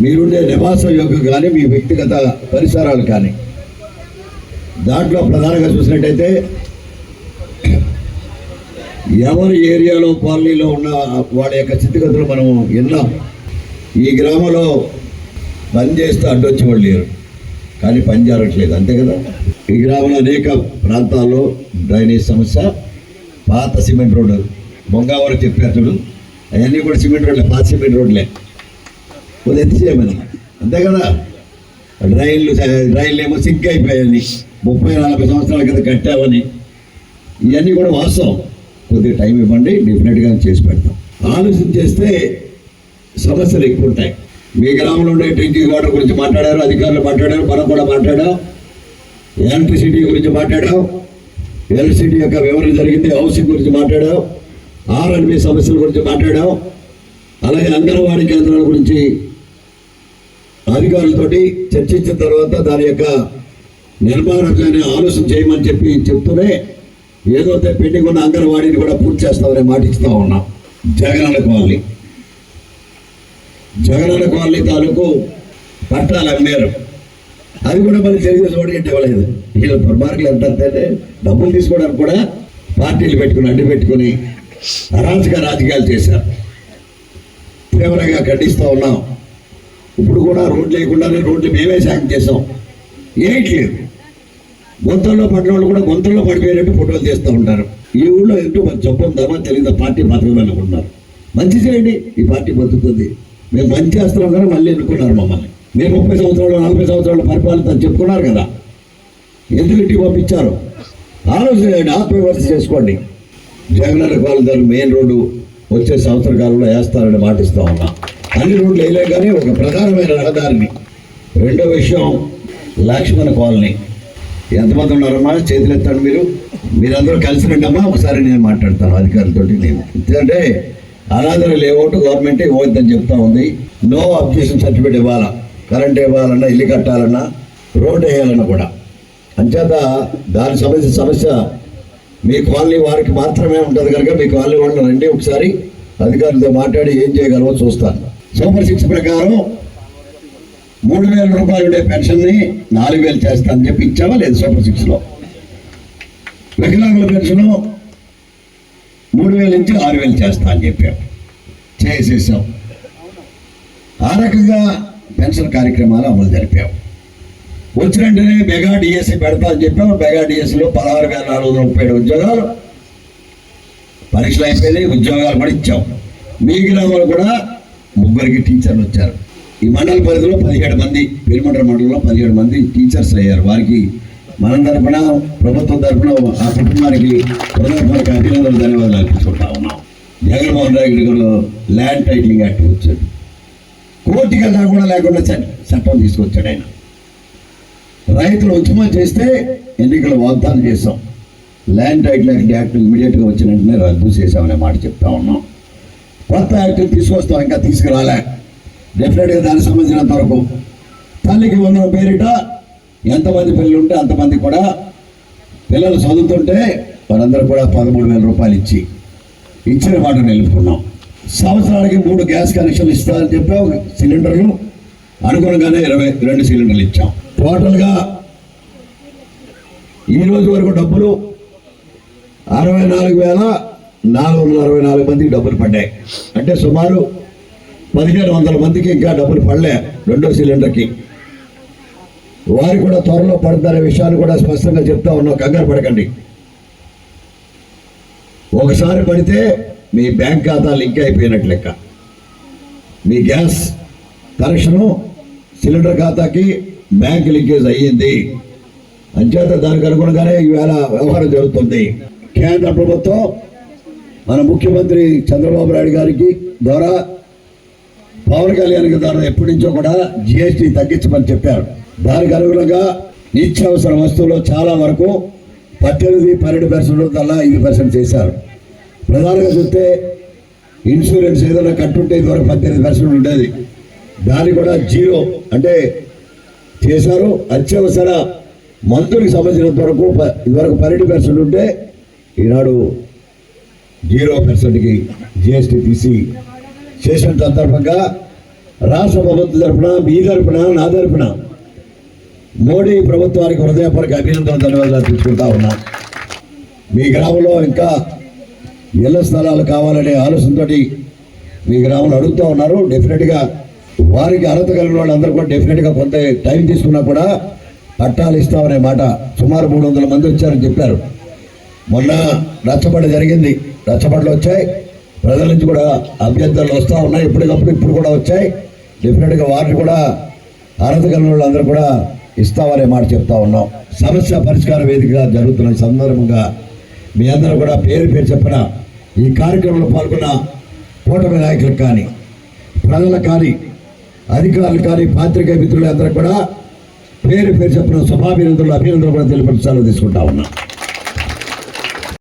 మీరుండే నివాసం యొక్క కానీ మీ వ్యక్తిగత పరిసరాలు కానీ. దాంట్లో ప్రధానంగా చూసినట్టయితే ఎవరి ఏరియాలో కాలనీలో ఉన్న వాళ్ళ యొక్క స్థితిగతులు మనం విన్నాం. ఈ గ్రామంలో పని చేస్తే అడ్డొచ్చి వాళ్ళు లేరు. కానీ పని జరగట్లేదు. అంతే కదా? ఈ గ్రామంలో అనేక ప్రాంతాల్లో డ్రైనేజ్ సమస్య పాత సిమెంట్ రోడ్డు. బొంగావరం చెప్పారు చూడు. అవన్నీ కూడా సిమెంట్ రోడ్లే పాత సిమెంట్ రోడ్లే. కొద్దిగా చేయమని అంతే కదా రైళ్ళు రైళ్ళు ఏమో సింక్ అయిపోయాయని ముప్పై నలభై సంవత్సరాల కింద కట్టామని ఇవన్నీ కూడా వాస్తవం. కొద్దిగా టైం ఇవ్వండి డెఫినెట్గా చేసి పెడతాం. ఆలోచన చేస్తే సమస్యలు ఎక్కువ ఉంటాయి. మీ గ్రామంలో ఉండే డ్రింకింగ్ వాటర్ గురించి మాట్లాడారు అధికారులు మాట్లాడారు మనం కూడా మాట్లాడాం ఎలక్ట్రిసిటీ గురించి మాట్లాడాం ఎలక్ట్రిసిటీ యొక్క వివరణ జరిగింది హౌసింగ్ గురించి మాట్లాడాం ఆర్ఎన్బి సమస్యల గురించి మాట్లాడాం అలాగే అంగన్వాడీ కేంద్రాల గురించి అధికారులతోటి చర్చించిన తర్వాత దాని యొక్క నిర్మాణాన్ని ఆలోచన చేయమని చెప్పి చెప్తూనే ఏదో పెండింగ్ ఉన్న అంగన్వాడీని కూడా పూర్తి చేస్తామని మాట ఇస్తా ఉన్నాం. జగనన్న కాలనీ. జగనన్న కాలనీ తాలూకు పట్టాలు అమ్మారు. అది కూడా మళ్ళీ తెలుగుదేశం వాడికి ఇవ్వలేదు వీళ్ళ దుర్మార్గులు ఎంత అంటే డబ్బులు తీసుకోవడానికి కూడా పార్టీలు పెట్టుకుని అడ్డు పెట్టుకుని అరాచక రాజకీయాలు చేశారు. తీవ్రంగా ఖండిస్తూ ఉన్నాం. కూడా రోడ్లు లేకుండానే రోడ్లు మేమే సాయం చేసాం ఏయట్లేదు గొంతుల్లో పడిన వాళ్ళు కూడా గొంతుల్లో పడిపోయినట్టు ఫోటోలు చేస్తూ ఉంటారు. ఈ ఊళ్ళో ఎంతో మంచి జబ్బు తెలియదు? పార్టీ బతకమని అనుకుంటున్నారు. మంచి చేయండి ఈ పార్టీ బతుకుతుంది. మేము మంచి చేస్తున్నాం కానీ మళ్ళీ ఎన్నుకున్నారు మమ్మల్ని. మీరు ముప్పై సంవత్సరాలు నలభై సంవత్సరాలు పరిపాలన చెప్పుకున్నారు కదా. ఎందుకు ఇంటికి పంపించారు? ఆలోచన చేయండి ఆత్మవిమర్శ చేసుకోండి. జగనన్న కాలం మెయిన్ రోడ్డు వచ్చే సంవత్సర కాలంలో వేస్తారని మాటిస్తూ ఉన్నా. అన్ని రోడ్లు వేయలే కానీ ఒక ప్రధానమైన రహదారిని. రెండో విషయం లక్ష్మణ కాలనీ. ఎంతమంది ఉన్నారమ్మా చేతులు మీరు. మీరందరూ కలిసి రండమ్మా ఒకసారి నేను మాట్లాడతాను అధికారులతో నేను. ఎందుకంటే అనాథన లేఅవుట్ గవర్నమెంట్ ఇవ్వద్దని చెప్తా ఉంది. నో అబ్జెక్షన్ సర్టిఫికేట్ ఇవ్వాలా? కరెంట్ ఇవ్వాలన్నా ఇల్లు కట్టాలన్నా రోడ్ వేయాలన్నా కూడా. అంచేత దాని సమస్య సమస్య మీ కాలనీ వారికి మాత్రమే ఉంటుంది కనుక మీ కాలనీ వాళ్ళు రండి ఒకసారి. అధికారులతో మాట్లాడి ఏం చేయగలమో చూస్తాను. సూపర్ సిక్స్ ప్రకారం మూడు వేల రూపాయలు ఉండే పెన్షన్ని నాలుగు వేలు చేస్తానని చెప్పి ఇచ్చావా లేదు సూపర్ సిక్స్లో వికలాంగుల పెన్షన్ మూడు వేల నుంచి ఆరు వేలు చేస్తా అని చెప్పాం. చేసేసాం. ఆ రకంగా పెన్షన్ కార్యక్రమాలు అమలు జరిపాం. వచ్చిన వెంటనే మెగా డిఎస్సి పెడతా అని చెప్పాం. మెగా డిఎస్సిలో పదహారు వేల నాలుగు వందల ముప్పై ఏడు ఉద్యోగాలు పరీక్షలు అయిపోయినాయి. ఉద్యోగాలు కూడా ఇచ్చాం. మీ గ్రామంలో కూడా ముగ్గురికి టీచర్లు వచ్చారు. ఈ మండల పరిధిలో పదిహేడు మంది పెరుమండల మండలంలో పదిహేడు మంది టీచర్స్ అయ్యారు. వారికి మన తరఫున ప్రభుత్వం తరఫున ఆ కుటుంబానికి హృదయపూర్వక అభినందనలు ధన్యవాదాలు అర్పించుకుంటా ఉన్నాం. జగన్మోహన్ రెడ్డి గారు ల్యాండ్ టైటిలింగ్ యాక్ట్ వచ్చాడు. కోర్టుకి వెళ్ళా కూడా లేకుండా చట్టం తీసుకొచ్చాడు ఆయన. రైతులు ఉద్యమం చేస్తే ఎన్నికల వాగ్దానం చేస్తాం ల్యాండ్ టైటిల్ యాక్ట్ ఇమీడియట్గా వచ్చిన వెంటనే రద్దు చేశామనే మాట చెప్తా ఉన్నాం. కొత్త యాక్ట్ తీసుకొస్తాం ఇంకా తీసుకురాలే. డెఫినెట్గా దానికి సంబంధించినంత వరకు. తల్లికి వందల పేరిట ఎంతమంది పిల్లలు ఉంటే అంతమంది కూడా పిల్లలు చదువుతుంటే వారందరూ కూడా పదమూడు వేల రూపాయలు ఇచ్చి ఇచ్చిన మాట నిలుపుకున్నాం. సంవత్సరానికి మూడు గ్యాస్ కనెక్షన్లు ఇస్తారని చెప్పాం సిలిండర్లు. అనుగుణంగానే ఇరవై రెండు సిలిండర్లు ఇచ్చాం. టోటల్గా ఈ రోజు వరకు డబ్బులు అరవై నాలుగు వేల నాలుగు వందల అరవై నాలుగు మందికి డబ్బులు పడ్డాయి. అంటే సుమారు పదిహేను వందల మందికి ఇంకా డబ్బులు పడలే రెండో సిలిండర్కి. వారు కూడా త్వరలో పడతారనే విషయాన్ని కూడా స్పష్టంగా చెప్తా ఉన్నాం. కంగారు పడకండి. ఒకసారి పడితే మీ బ్యాంక్ ఖాతా లింక్ అయిపోయినట్లు లెక్క. మీ గ్యాస్ కనెక్షను సిలిండర్ ఖాతాకి బ్యాంక్ లింకేజ్ అయ్యింది. అంచేత దానికి అనుగుణంగానే ఈవేళ వ్యవహారం జరుగుతుంది. కేంద్ర ప్రభుత్వం మన ముఖ్యమంత్రి చంద్రబాబు నాయుడు గారికి ద్వారా పవన్ కళ్యాణ్ గారి ద్వారా ఎప్పటి నుంచో కూడా జిఎస్టీ తగ్గించమని చెప్పారు. దానికి అనుగుణంగా నిత్యావసర వస్తువులు చాలా వరకు పద్దెనిమిది పన్నెండు పర్సెంట్ కల్లా ఐదు పర్సెంట్ చేశారు. ప్రధానంగా చూస్తే ఇన్సూరెన్స్ ఏదైనా కట్టుంటే ఇదివరకు పద్దెనిమిది పర్సెంట్ ఉండేది. దాన్ని కూడా జీరో అంటే చేశారు. అత్యవసర మందులకు సంబంధించినంత వరకు ప- ఇదివరకు పన్నెండు పర్సెంట్ ఉంటే ఈనాడు జీరో పర్సెంట్కి జిఎస్టీ తీసి చేసిన సందర్భంగా రాష్ట్ర ప్రభుత్వం తరపున మీ తరఫున నా తరపున మోడీ ప్రభుత్వానికి హృదయపూర్వక అభినందన ధన్యవాదాలు తీసుకుంటా ఉన్నా. మీ గ్రామంలో ఇంకా ఇళ్ళ స్థలాలు కావాలనే ఆలోచనతోటి మీ గ్రామంలో అడుగుతూ ఉన్నారు. డెఫినెట్గా వారికి అర్హత కలిగిన వాళ్ళందరూ కూడా డెఫినెట్గా కొంత టైం తీసుకున్నా కూడా పట్టాలు ఇస్తామనే మాట సుమారు మూడు వందల మంది వచ్చారని చెప్పారు. మొన్న రచ్చబండ జరిగింది. రచ్చబండలు వచ్చాయి. ప్రజల నుంచి కూడా అభ్యర్థులు వస్తూ ఉన్నాయి. ఎప్పటికప్పుడు ఇప్పుడు కూడా వచ్చాయి. డెఫినెట్గా వారిని కూడా అర్హత కలిగిన వాళ్ళందరూ కూడా ఇస్తామనే మాట చెప్తా ఉన్నాం. సమస్య పరిష్కార వేదికగా జరుగుతున్న సందర్భంగా మీ అందరూ కూడా పేరు పేరు చెప్పిన ఈ కార్యక్రమంలో పాల్గొన్న కూటమి నాయకులకు కానీ ప్రజలకు కానీ అధికారులు కానీ పాత్రికేయ మిత్రులు అందరూ కూడా పేరు పేరు చెప్పిన శుభాభినందనలు అభినందనలు కూడా తెలియపరచాలని తీసుకుంటా ఉన్నా.